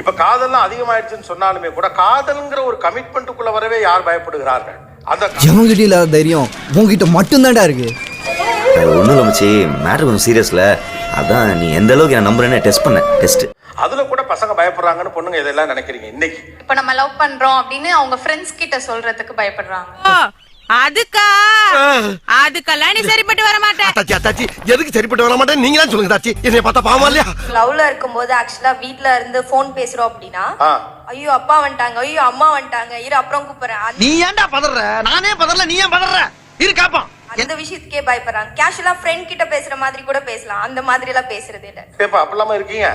இப்ப காதல்லாம் அதிகமாயிடுச்சுன்னு சொன்னாலுமே கூட காதல்ங்கிற ஒரு கமிட்மெண்ட்டுக்குள்ள வரவே யார் பயப்படுகிறார்கள்? அந்த எவங்கிட்ட இல்லாத தைரியம் உங்ககிட்ட மட்டும்தான்டா இருக்கு. ஒன்றும் இல்லை மச்சி. மேட்ரு கொஞ்சம் சீரியஸில் அதான் நீ எந்த அளவுக்கு நான் நம்புறேன்னு டெஸ்ட் பண்ணேன் டெஸ்ட் அதுல கூட பசங்க பயப்படுறாங்கன்னு பொண்ணுங்க இதெல்லாம் நினைக்கிறீங்க இன்னைக்கு? இப்ப நம்ம லவ் பண்றோம் அப்படின்னு அவங்க ஃப்ரெண்ட்ஸ் கிட்ட சொல்றதுக்கு பயப்படுறாங்க. அதுக்கா? அதுக்கெல்லாம் நீ சரிப்பட்டு வர மாட்டேன் தாச்சி தாச்சி எதுக்கு சரிப்பட்டு வர மாட்டேன் நீங்க தான் சொல்லுங்க தாச்சி என்னைய பார்த்தா பாவமா இல்லையா? லவ்ல இருக்கும்போது ஆக்சுவலா வீட்ல இருந்து ஃபோன் பேசுறோம் அப்படின்னா. ஐயோ அப்பா வந்துட்டாங்க ஐயோ அம்மா வந்துட்டாங்க இரு அப்புறம் கூப்பிடுறேன். நீ ஏன்டா பதற? நானே பதறல நீ ஏன் பதற? இரு காப்பா அந்த விஷயத்துக்கே பயப்படுறாங்க. கேஷுவலா ஃப்ரெண்ட் கிட்ட பேசுற மாதிரி கூட பேசலாம். அந்த மாதிரி எல்லாம் பேசுறது இல்ல அப்படிலாம இருக்கீங்க?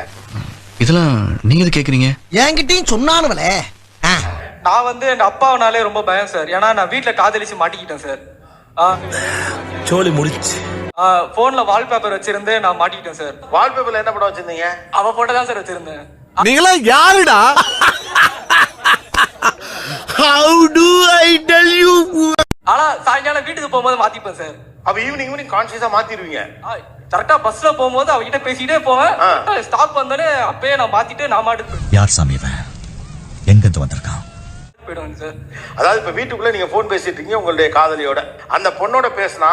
இதெல்லாம் நீங்க எது கேக்குறீங்க? என்கிட்டயும் சொன்னானுவலே நான் வந்து என் அப்பாவனாலே ரொம்ப பயம் சார். ஏன்னா நான் வீட்ல காதலிச்சு மாட்டிக்கிட்டேன் சார். சோலி முடிச்சு போன்ல வால்பேப்பர் வச்சிருந்து நான் மாட்டிக்கிட்டேன் சார். வால்பேப்பர்ல என்ன படம் வச்சிருந்தீங்க? அவ போட்டோ தான் சார் வச்சிருந்தேன். நீங்களா யாருடா? How to I tell you ஆனா சாயங்காலம் வீட்டுக்கு போகும்போது மாத்திப்பேன் சார். அப்ப ஈவினிங் ஈவினிங் கான்சியஸா மாத்திடுவீங்க. கரெக்டா பஸ்ல போகும்போது அவகிட்ட பேசிட்டே போவேன். ஸ்டாப் வந்தோடனே அப்பயே நான் மாத்திட்டு நான் மாட்டுக்கு யார் சாமி இவன்? எங்கிருந்து வந்திருக்கான்? போயிடுவேன் சார். அதாவது இப்ப வீட்டுக்குள்ள நீங்க போன் பேசிட்டு இருக்கீங்க உங்களுடைய காதலியோட. அந்த பொண்ணோட பேசினா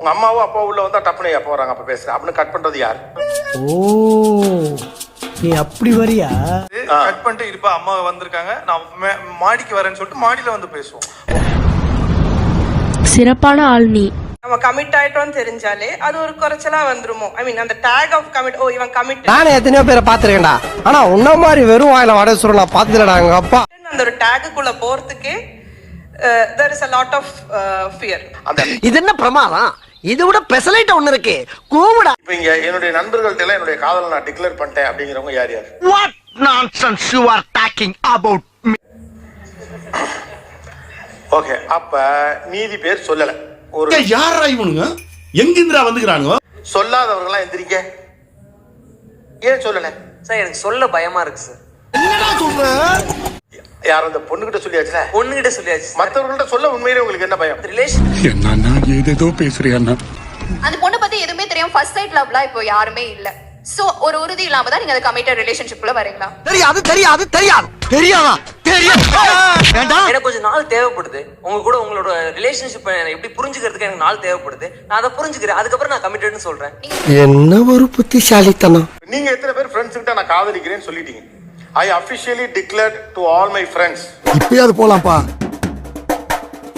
உங்க அம்மாவோ அப்பாவோ உள்ள வந்தா டப்புனு எப்போ வராங்க அப்ப பேசுறேன். அப்படின்னு கட் பண்றது யார்? ஓ நீ அப்படி வரியா? கட் பண்ணிட்டு இருப்பா அம்மா வந்திருக்காங்க. நான் மாடிக்கு வரேன்னு சொல்லிட்டு மாடியில வந்து பேசுவோம். சிறப்பான ஆள் நீ. நம்ம கமிட் ஆயிட்டோம்னு தெரிஞ்சாலே அது ஒரு குறைச்சலா வந்துருமோ? ஐ மீன் அந்த டேக் ஆஃப் கமிட் ஓ இவன் கமிட் நானே எத்தனையோ பேரை பாத்துருக்கேன்டா ஆனா உன்ன மாதிரி வெறும் வாயில வடை சுருள் நான் பாத்துலடா எங்க அப்பா. அந்த ஒரு டேக்குக்குள்ள போறதுக்கே there is a lot of fear இது என்ன பிரமாதம்? இது விட பெசலைட் ஒண்ணு இருக்கு. கூவுடா. இப்ப இங்க என்னுடைய நண்பர்கள்ட்ட எல்லாம் என்னுடைய காதலை நான் டிக்ளேர் பண்ணிட்டேன் அப்படிங்கிறவங்க யார் யார்? What nonsense you are talking about okay அப்ப மீதி பேர் சொல்லல. ஒரு யாரா இவனுங்க? எங்கிந்திரா வந்துக்கிறானுங்க? சொல்லாதவர்கள்லாம் எந்திரிக்க ஏன் சொல்லல? சார் எனக்கு சொல்ல பயமா இருக்கு சார் என்னடா சொல்ற? யார் அந்த பொண்ணுகிட்ட சொல்லியாச்சுல? பொண்ணுகிட்ட சொல்லியாச்சு மத்தவர்கள்ட்ட சொல்ல உண்மையிலே உங்களுக்கு என்ன பயம்? ரிலேஷன் என்னன்னா ஏதேதோ பேசுறியாண்ணா அந்த பொண்ணை பத்தி எதுவுமே தெரியும் ஃபர்ஸ்ட் சைட் லவ்லாம் இப்போ யாருமே இல்ல. சோ ஒரு உறுதி இல்லாம தான் நீங்க அந்த கமிட்டட் ரிலேஷன்ஷிப்ல வரீங்களா? தெரியாது தெரியாது தெரியாது. தெரியாதா? தெரியும் வேண்டாம் எனக்கு கொஞ்சம் நாள் தேவைப்படுது. உங்க கூட உங்களோட ரிலேஷன்ஷிப் எப்படி புரிஞ்சுக்கிறதுக்கு எனக்கு நாள் தேவைப்படுது. நான் அதை புரிஞ்சுக்கிறேன். அதுக்கப்புறம் நான் கமிட்டட்னு சொல்றேன். என்ன ஒரு புத்திசாலித்தனம். நீங்க எத்தனை பேர் ஃப்ரெண்ட்ஸ் கிட்ட நான் காதலிக்கிறேன்னு சொல்லிட்டீங்க? I officially declared to all my friends இப்பயாவது போலாம்ப்பா.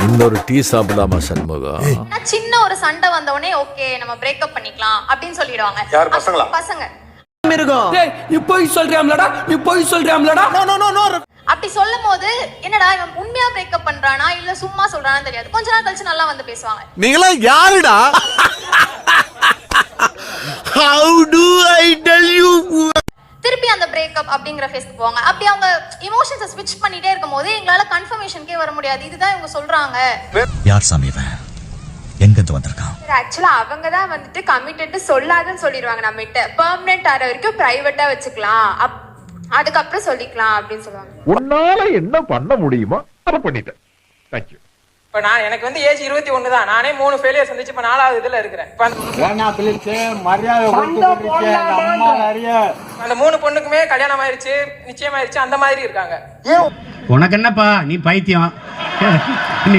இன்னொரு டீ சாப்பிடாமா சண்முகம் சின்ன ஒரு சண்டை வந்த உடனே ஓகே நம்ம பிரேக்கப் பண்ணிக்கலாம் அப்படின்னு சொல்லிடுவாங்க. யார் பசங்களா? பசங்க. நீ போய் சொல்றியாம்லடா நீ போய் சொல்றியாம்லடா. அப்படி சொல்லும் போது என்னடா இவன் உண்மையா பிரேக்கப் பண்றானா இல்ல சும்மா சொல்றானா தெரியாது. கொஞ்ச நாள் கழிச்சு நல்லா வந்து பேசுவாங்க. நீங்களா யாருடா? How to I tell you அந்த பிரேக்கப் அப்படிங்கிற ஃபேஸ்க்கு போவாங்க. அப்படி அவங்க இமோஷன்ஸை ஸ்விட்ச் பண்ணிட்டே இருக்கும்போது எங்களால கன்ஃபர்மேஷனுக்கே வர முடியாது. இதுதான் இவங்க சொல்றாங்க. யார் சாமி எங்கிருந்து வந்திருக்கான்? ஆக்சுவலா அவங்க தான் வந்துட்டு கமிட்டட் சொல்லாதன்னு சொல்லிடுவாங்க நம்ம கிட்ட பெர்மனன்ட் ஆற வரைக்கும் பிரைவேட்டா வச்சுக்கலாம். அப்- அதுக்கப்புறம் சொல்லிக்கலாம் அப்படின்னு சொல்லுவாங்க. உன்னால என்ன பண்ண முடியுமோ அதை பண்ணிட்டேன். தேங்க்யூ இப்ப நான் எனக்கு வந்து ஏஜ் இருபத்தி ஒண்ணு தான் நானே மூணு ஃபெயிலியர் சந்திச்சு இப்ப நாலாவது இதுல இருக்கிறேன். அந்த- அந்த மூணு பொண்ணுக்குமே கல்யாணம் ஆயிருச்சு நிச்சயமாயிருச்சு அந்த மாதிரி இருக்காங்க. உனக்கு என்னப்பா? நீ பைத்தியம். நீ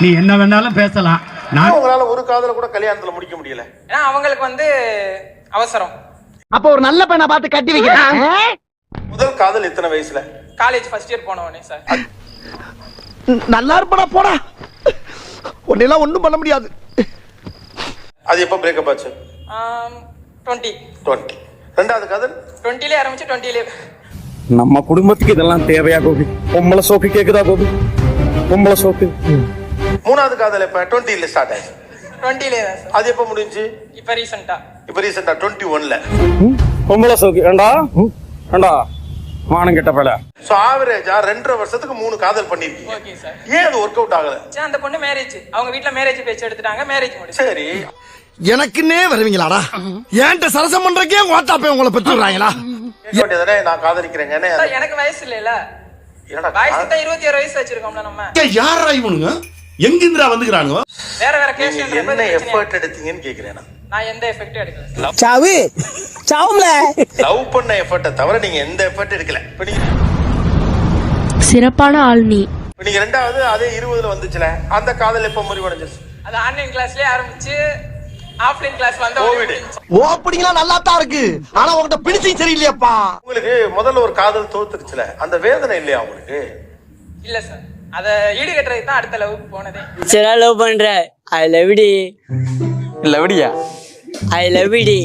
நீ என்ன வேணாலும் பேசலாம். ஏன் உங்களால ஒரு காதல கூட கல்யாணத்துல முடிக்க முடியல? ஏன்னா அவங்களுக்கு வந்து அவசரம். அப்ப ஒரு நல்ல பையனை பார்த்து கட்டி வைக்கிறேன். முதல் காதல் எத்தனை வயசுல? காலேஜ் ஃபர்ஸ்ட் இயர் போன உடனே சார் நல்லா இருப்படா போடா. உன்னெல்லாம் ஒண்ணும் பண்ண முடியாது. அது எப்போ பிரேக்கப் ஆச்சு? டுவெண்ட்டி டுவெண்ட்டி ரெண்டாவது காதல்? டுவெண்ட்டிலே ஆரம்பிச்சு டுவெண்ட்டிலே நம்ம குடும்பத்துக்கு இதெல்லாம் தேவையா கோபி? பொம்பளை சோக்கு கேக்குதா கோபி? பொம்பளை சோக்கு. மூணாவது காதல் எப்ப? டுவெண்ட்டில ஸ்டார்ட் ஆச்சு. டுவெண்ட்டிலே அது எப்போ முடிஞ்சு? இப்ப ரீசெண்டா இப்போ ரீசெண்டா டுவெண்ட்டி ஒன்ல பொம்பளை சோக்கு. ஏண்டா? ஏண்டா? மானம் கெட்ட பல. ஸோ ஆவரேஜா ரெண்டரை வருஷத்துக்கு மூணு காதல் பண்ணிருக்கீங்க. ஓகே சார் ஏன் அது ஒர்க் அவுட் ஆகல? சரி, அந்த பொண்ணு மேரேஜ் அவங்க வீட்ல மேரேஜ் பேச்சு எடுத்துட்டாங்க மேரேஜ் முடிச்சு சரி. எனக்குன்னே வருவீங்களாடா? ஏன்ட்ட சரசம் பண்றக்கே ஓட்டாப்பே உங்களை பெற்று விடுறாங்களா நான் காதலிக்கிறேங்கன்னு சார், எனக்கு வயசு இல்லைல்ல. என்னடா வயசு தான் இருபத்தி ஆறு வயசு வச்சிருக்கோம்ல நம்ம. யாரா இவனுங்க? எங்கிந்திரா வந்துக்கிறானுங்க? வேற வேற கேஸ் என்ன எஃபர்ட் எடுத்தீங்கன்னு கேக்குறேன் நான் எந்த எஃபெக்டும் எடுக்கல. சாவு சாவும்ல. லவ் பண்ண எஃபர்ட்டை தவிர நீங்க எந்த எஃபர்ட் எடுக்கல. இப்ப நீங்க சிறப்பான ஆள் நீ. இப்ப நீங்க ரெண்டாவது அதே இருபதுல வந்துச்சுல அந்த காதல் எப்ப முறிவடைஞ்சிருச்சு அது ஆன்லைன் கிளாஸ்லயே ஆரம்பிச்சு ஆஃப்லைன் கிளாஸ் வந்த கோவிட் ஓப்பனிங்லாம் நல்லா தான் இருக்கு. ஆனா உன்கிட்ட பிடிச்சும் சரியில்லையாப்பா. உங்களுக்கு முதல்ல ஒரு காதல் தோத்துருச்சுல அந்த வேதனை இல்லையா உங்களுக்கு? இல்ல சார் அத ஈடுகட்டுறதுக்கு தான் அடுத்த லெவலுக்கு போனதே. சரி லவ் பண்ற ஐ லவ் டி லவடியா ஐ லவ் டி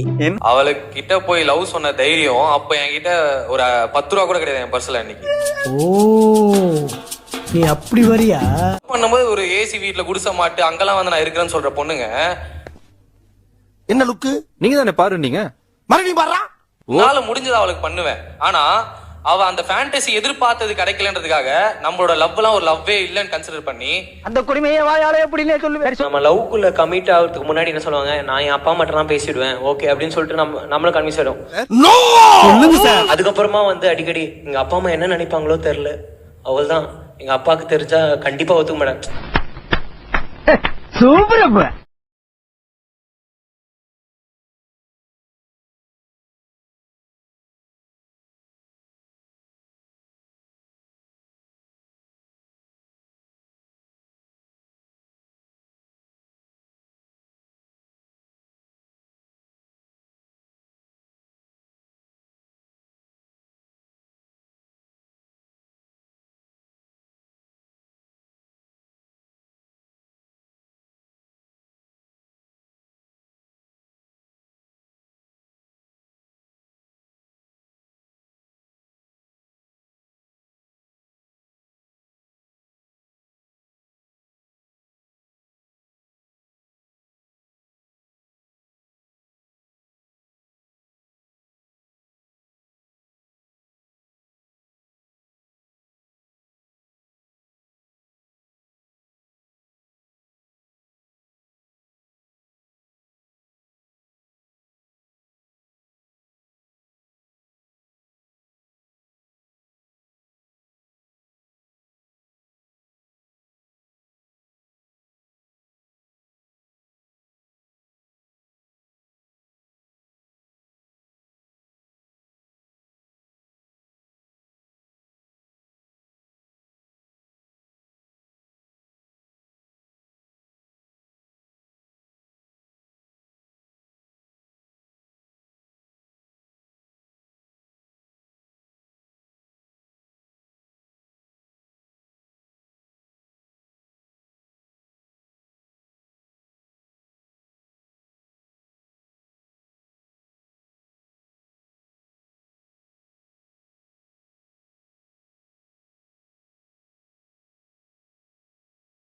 அவளுக்கு கிட்ட போய் லவ் சொன்ன தைரியம் அப்ப என்கிட்ட ஒரு பத்து ரூபா கூட கிடையாது என் பர்ஸ்ல அன்னைக்கு. ஓ நீ அப்படி வரியா? பண்ணும்போது ஒரு ஏசி வீட்ல குடிச மாட்டு அங்கெல்லாம் வந்து நான் இருக்கிறேன்னு சொல்ற பொண்ணுங்க. என்ன லுக்கு நீங்க தானே பாரு நீங்க? மறுபடியும் பாடுறா? உன்னால முடிஞ்சது அவளுக்கு பண்ணுவேன். ஆனா அவ அந்த ஃபேண்டசி எதிர்பார்த்தது கிடைக்கலன்றதுக்காக நம்மளோட லவ்லாம் ஒரு லவ்வே இல்லைன்னு கன்சிடர் பண்ணி அந்த குடிமையை வாயால எப்படின்னே சொல்லு. நம்ம லவ்க்குள்ள கமிட் ஆகிறதுக்கு முன்னாடி என்ன சொல்லுவாங்க? நான் என் அப்பா மட்டும் தான் பேசிடுவேன். ஓகே அப்படின்னு சொல்லிட்டு நம்ம நம்மளும் கன்வின்ஸ் ஆயிடும் சொல்லுங்க சார். அதுக்கப்புறமா வந்து அடிக்கடி எங்க அப்பா அம்மா என்ன நினைப்பாங்களோ தெரியல. அவள்தான். எங்க அப்பாவுக்கு தெரிஞ்சா கண்டிப்பா ஒத்துக்க மாட்டேன் சூப்பர்